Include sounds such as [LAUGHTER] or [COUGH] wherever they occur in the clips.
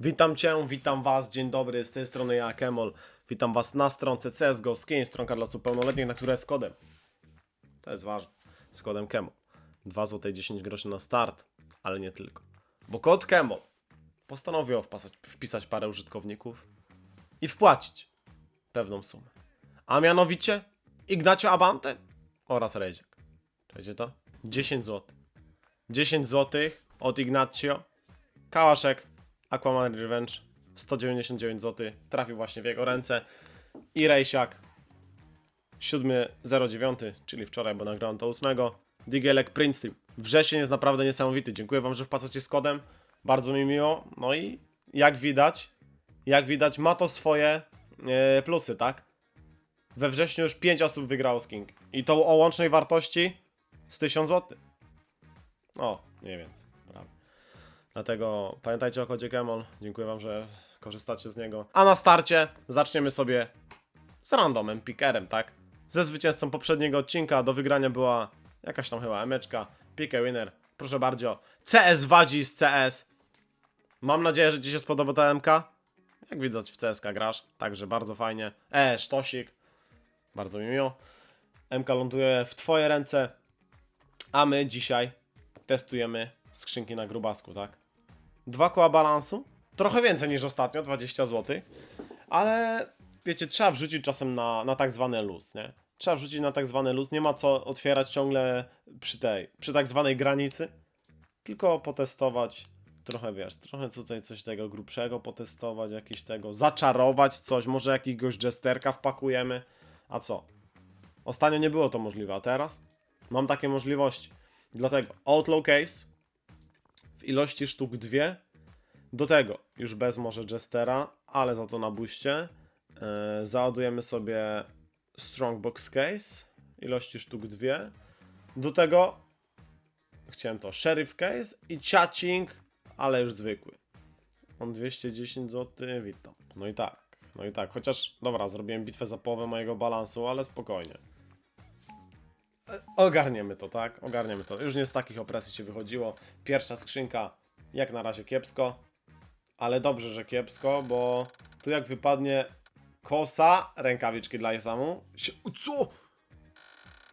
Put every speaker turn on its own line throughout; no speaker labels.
Witam Cię, witam Was, dzień dobry, z tej strony ja, Kemol. Witam Was na stronce CSGO Skin, stronka dla osób pełnoletnich, na która jest kodem. To jest ważne, z kodem Kemol. 2 zł 10 groszy na start, ale nie tylko. Bo kod Kemol postanowił wpasać, wpisać parę użytkowników i wpłacić pewną sumę. A mianowicie Ignacio Abante oraz Reziek. Czujecie to? 10 zł. 10 zł od Ignacio. Kałaszek Aquaman Revenge 199 zł trafił właśnie w jego ręce i Rejsiak 7.09, czyli wczoraj, bo nagrałem to 8. Digielek Prince. Wrzesień jest naprawdę niesamowity. Dziękuję wam, że wpłacacie z kodem. Bardzo mi miło. No i jak widać, jak widać ma to swoje e, plusy, tak? We wrześniu już 5 osób wygrało z King. I to o łącznej wartości z 1000 zł. O, mniej więcej. Dlatego pamiętajcie o kodzie Kemol. Dziękuję Wam, że korzystacie z niego. A na starcie zaczniemy sobie z randomem, pickerem, tak? Ze zwycięzcą poprzedniego odcinka do wygrania była jakaś tam chyba emeczka. Picker winner. Proszę bardzo. CS wadzi z CS. Mam nadzieję, że Ci się spodoba ta MK. Jak widać w CSK grasz, także bardzo fajnie. E, sztosik. Bardzo mi miło. MK ląduje w Twoje ręce. A my dzisiaj testujemy skrzynki na grubasku, tak? Dwa koła balansu, trochę więcej niż ostatnio, 20 zł, ale wiecie, trzeba wrzucić czasem na, na tak zwany luz, nie? Trzeba wrzucić na tak zwany luz, nie ma co otwierać ciągle przy tej, przy tak zwanej granicy, tylko potestować trochę, wiesz, trochę tutaj coś tego grubszego potestować, jakiś tego, zaczarować coś, może jakiegoś jesterka wpakujemy, a co? Ostatnio nie było to możliwe, a teraz? Mam takie możliwości. Dlatego Outlaw Case w ilości sztuk dwie. Do tego już bez może Jestera, ale za to na buście. Yy, załadujemy sobie Strongbox Case ilości sztuk dwie. Do tego chciałem to Sheriff Case i Ciacing, ale już zwykły. On 210 zł, witam. No i tak, no i tak. Chociaż, dobra, zrobiłem bitwę za połowę mojego balansu, ale spokojnie. Ogarniemy to, tak? Ogarniemy to. Już nie z takich opresji się wychodziło. Pierwsza skrzynka, jak na razie kiepsko. Ale dobrze, że kiepsko, bo tu jak wypadnie kosa, rękawiczki dla Isamu. Się, co?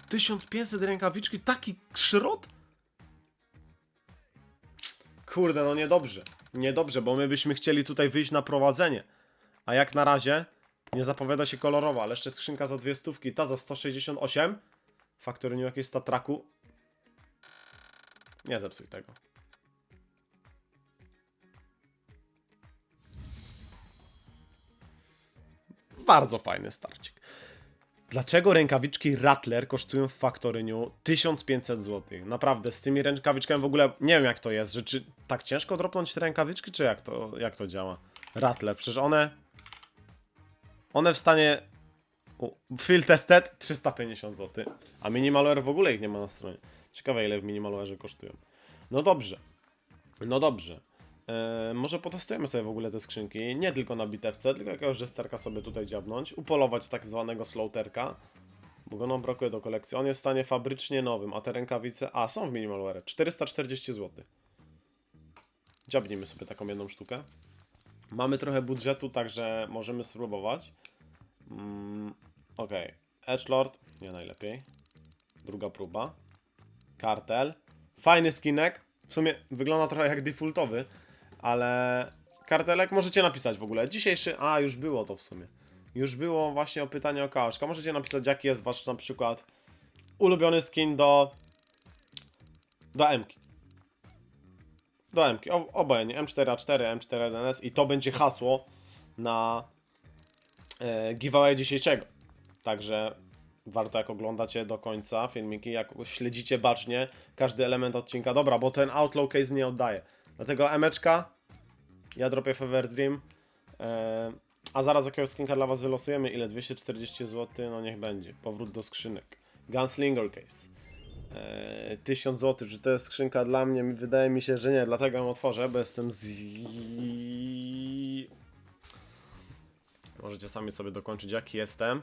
1500 rękawiczki, taki szrot? Kurde, no niedobrze. Niedobrze, bo my byśmy chcieli tutaj wyjść na prowadzenie. A jak na razie nie zapowiada się kolorowo, ale jeszcze skrzynka za dwie stówki, ta za 168. Factory New jakieś statraku. Nie zepsuj tego. Bardzo fajny starcik. Dlaczego rękawiczki Rattler kosztują w Factory New 1500 zł? Naprawdę, z tymi rękawiczkami w ogóle nie wiem jak to jest, że czy tak ciężko dropnąć te rękawiczki, czy jak to, jak to działa? Rattler, przecież one... One w stanie u, Field tested 350 zł. A minimalware w ogóle ich nie ma na stronie. Ciekawe ile w minimalwareze kosztują. No dobrze. No dobrze. Eee, może potestujemy sobie w ogóle te skrzynki. Nie tylko na bitewce, tylko jakiegoś jesterka sobie tutaj dziabnąć. Upolować tak zwanego slaughterka. Bo go nam brakuje do kolekcji. On jest w stanie fabrycznie nowym, a te rękawice... A, są w minimalware. 440 zł. Dziabnijmy sobie taką jedną sztukę. Mamy trochę budżetu, także możemy spróbować. Mm, Okej. Edgelord, nie najlepiej. Druga próba. Kartel. Fajny skinek. W sumie wygląda trochę jak defaultowy, ale kartelek możecie napisać w ogóle. Dzisiejszy. A, już było to w sumie. Już było właśnie o pytanie o kałaszka. Możecie napisać, jaki jest wasz na przykład ulubiony skin do. do M-ki. Do M-ki. Obojętnie. M4A4, M4A1S i to będzie hasło na giveaway dzisiejszego. Także warto jak oglądacie do końca filmiki, jak śledzicie bacznie każdy element odcinka. Dobra, bo ten Outlaw Case nie oddaje. Dlatego emeczka, ja dropię Fever Dream, e, a zaraz jakiegoś skinka dla was wylosujemy. Ile? 240 zł? No niech będzie. Powrót do skrzynek. Gunslinger Case. E, 1000 zł, czy to jest skrzynka dla mnie? Wydaje mi się, że nie, dlatego ją otworzę, bo jestem z... Możecie sami sobie dokończyć, jaki jestem.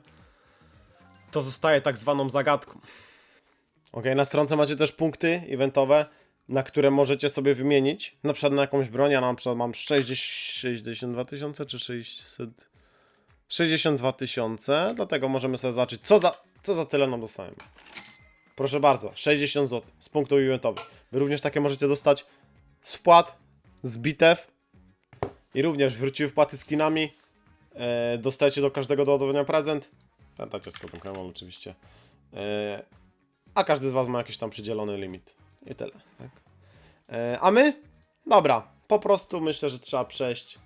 To zostaje tak zwaną zagadką. Ok, na stronce macie też punkty eventowe. na które możecie sobie wymienić, na przykład na jakąś broń, ja na przykład mam 60, 62 tysiące czy 600... 62 tysiące, dlatego możemy sobie zobaczyć, co za, co za tyle nam dostajemy. Proszę bardzo, 60 zł z punktu eventowych. Wy również takie możecie dostać z wpłat, z bitew i również wróciły wpłaty skinami. E, dostajecie do każdego doładowania prezent. Pamiętajcie z kodem Kreml oczywiście. E, a każdy z Was ma jakiś tam przydzielony limit. I tyle. Tak? E, a my? Dobra, po prostu myślę, że trzeba przejść.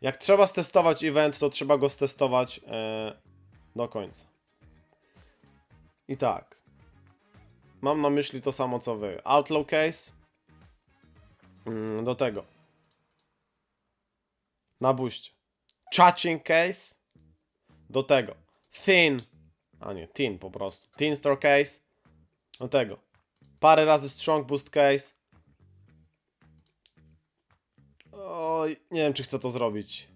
Jak trzeba stestować event, to trzeba go stestować e, do końca. I tak. Mam na myśli to samo co wy. Outlaw case. Mm, do tego. Na. Charging case. Do tego. Thin. A nie, thin po prostu. Thin store case. Do tego. Parę razy strong boost case. Oj, nie wiem czy chcę to zrobić.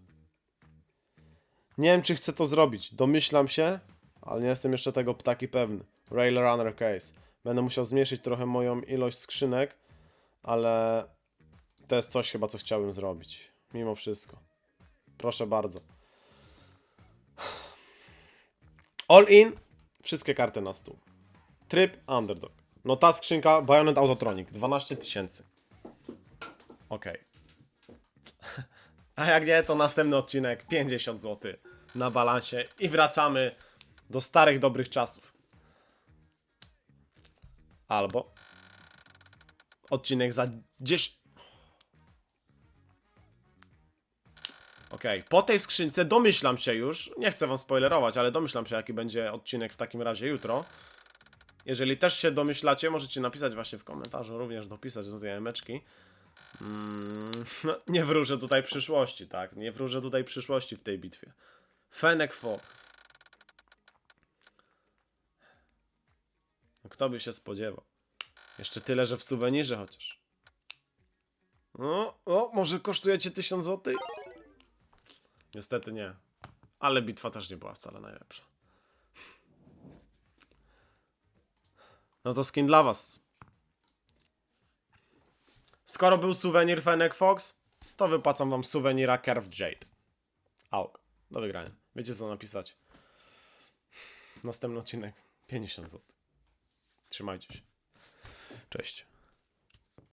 Nie wiem czy chcę to zrobić. Domyślam się, ale nie jestem jeszcze tego taki pewny. Rail Runner Case. Będę musiał zmniejszyć trochę moją ilość skrzynek, ale to jest coś chyba, co chciałbym zrobić. Mimo wszystko. Proszę bardzo. All in. Wszystkie karty na stół. Tryb Underdog. No ta skrzynka Bayonet Autotronic. 12 tysięcy. Okej. [LAUGHS] A jak nie, to następny odcinek 50 zł na balansie i wracamy do starych dobrych czasów. Albo odcinek za 10. Okej, po tej skrzynce domyślam się już, nie chcę wam spoilerować, ale domyślam się jaki będzie odcinek w takim razie jutro. Jeżeli też się domyślacie, możecie napisać właśnie w komentarzu, również dopisać do tej emeczki. Mm, no, [LAUGHS] nie wróżę tutaj przyszłości, tak? Nie wróżę tutaj przyszłości w tej bitwie. Fennec Fox. No, kto by się spodziewał? Jeszcze tyle, że w suwenirze chociaż. No, o, może kosztujecie 1000 zł? Niestety nie. Ale bitwa też nie była wcale najlepsza. No to skin dla was. Skoro był suwenir Fennec Fox, to wypłacam wam suwenira Curved Jade. Auk. Do wygrania. Wiecie co napisać. Następny odcinek. 50 zł. Trzymajcie się. Cześć.